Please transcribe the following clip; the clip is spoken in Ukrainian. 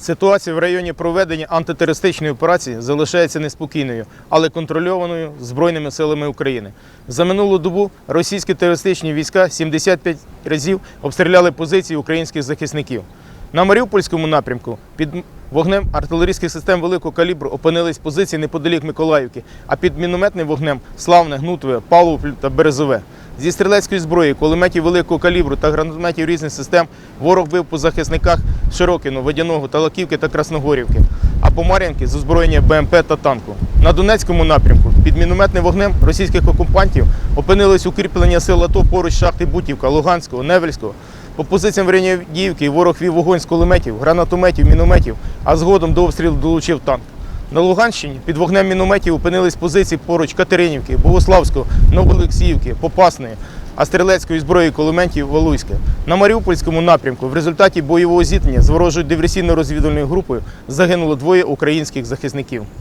Ситуація в районі проведення антитерористичної операції залишається неспокійною, але контрольованою Збройними силами України. За минулу добу російські терористичні війська 75 разів обстріляли позиції українських захисників. На Маріупольському напрямку під вогнем артилерійських систем великого калібру опинились позиції неподалік Миколаївки, а під мінометним вогнем Славне, Гнутове, Павлополь та Березове. Зі стрілецької зброї, кулеметів великого калібру та гранатометів різних систем ворог бив по захисниках Широкіно, Водяного, Талаківки та Красногорівки, а по Мар'янки з озброєння БМП та танку. На Донецькому напрямку під мінометним вогнем російських окупантів опинились укріплення сил АТО поруч шахти Бутівка, Луганського, Невельського. По позиціям в районі Авдіївки ворог вів вогонь з кулеметів, гранатометів, мінометів, а згодом до обстрілу долучив танк. На Луганщині під вогнем мінометів опинились позиції поруч Катеринівки, Богославського, Новоолексіївки, Попасної, а стрілецької зброї кулеметів Валуйське. На Маріупольському напрямку в результаті бойового зіткнення з ворожою диверсійно-розвідувальною групою загинуло двоє українських захисників.